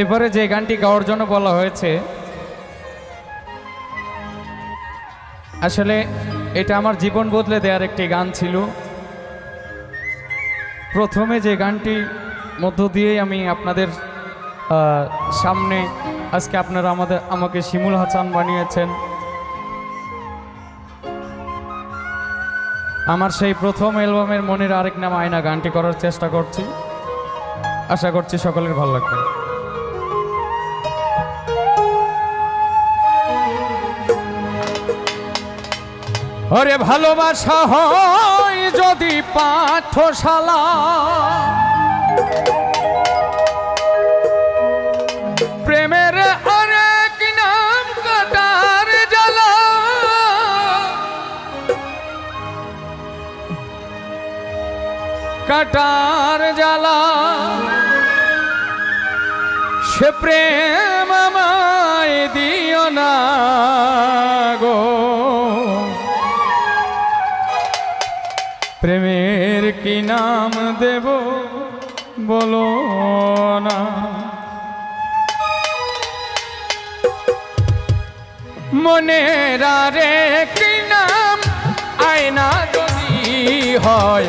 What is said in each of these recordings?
এবারে যে গানটি গাওয়ার জন্য বলা হয়েছে, আসলে এটা আমার জীবন বদলে দেওয়ার একটি গান ছিল। প্রথমে যে গানটি মধ্য দিয়েই আমি আপনাদের সামনে আজকে আপনারা আমাদের, আমাকে শিমুল হাসান বানিয়েছেন। আমার সেই প্রথম অ্যালবামের মনের আরেক নাম আয়না গানটি করার চেষ্টা করছি। আশা করছি সকলের ভালো লাগবে। অরে ভালোবাসা হয় যদি পাঠশালা। কাটার জ্বালা। সে প্রেম আমায় দিও না গো। প্রেমের কি নাম দেব বলো না। মনের আরে কি নাম আয়না যদি হয়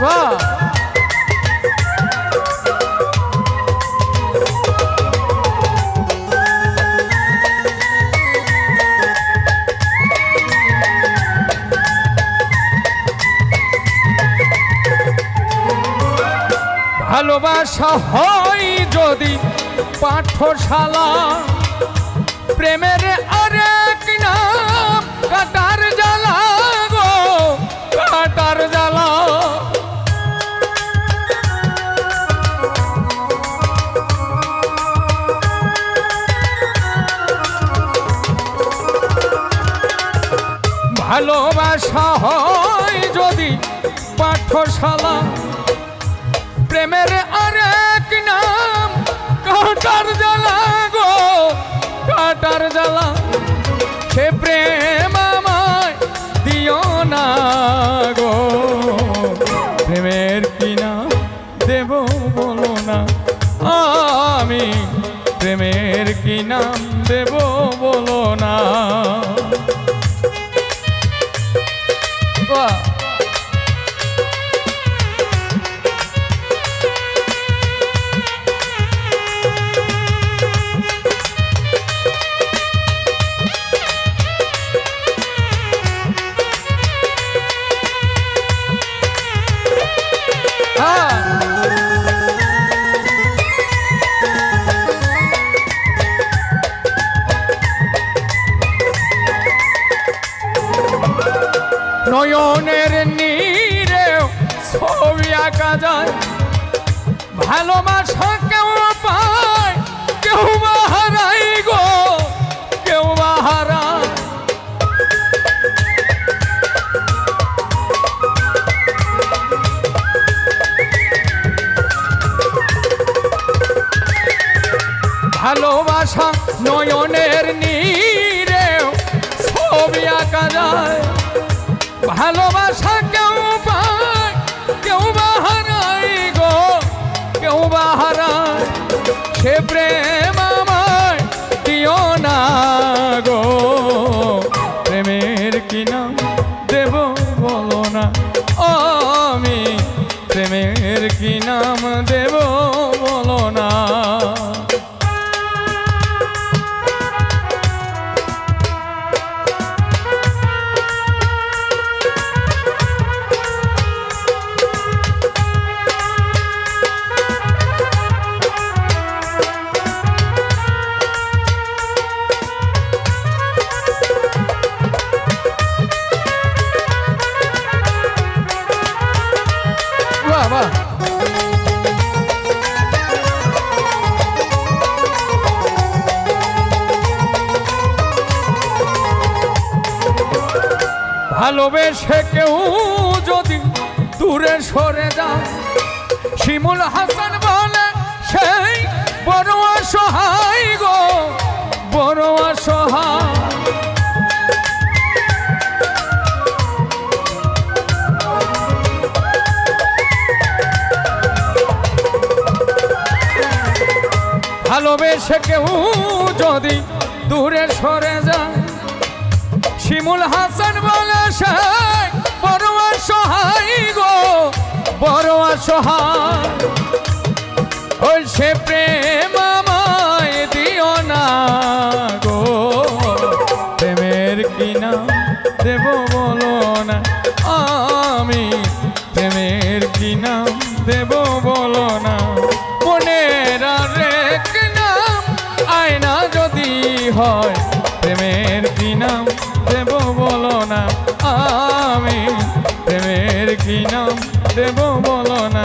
ভালোবাসা হয় যদি পাঠশালা প্রেমের আরেক নাম। ভালোবাসা হয় যদি পাঠশালা। প্রেমের আরেক নাম, কাটার জ্বালা গো, কাটার জ্বালা। সে প্রেম আমায় দিও না গো। প্রেমের কি নাম দেব বলো না। আমি প্রেমের কি নাম দেব বলো না। যায়। ভালোবাসা কেউ পায়, কেউ বা হারাই গো, কেউ বা ভালোবাসা নয়নের নীরে ছবি আঁকা যায়। ভালোবাসা কেউ কেউ বা হারায় সে প্রেম আমার দিও না গো। প্রেমের কি নাম দেব বলো না। আমি প্রেমের কি নাম দেব ভালোবেসে কেউ যদি দূরে সরে যায়, শিমুল হাসান বলে, সেই বড় অসহায় গো, বড় অসহায়। ভালোবেসে কেউ যদি দূরে সরে যায় শিমুল হাসান বলে বড় সহায় গো বড় অসহায় ওই সে প্রেম দিও না গো, প্রেমের কিনা দেব বলো না, আমি কি নাম দেব বলো না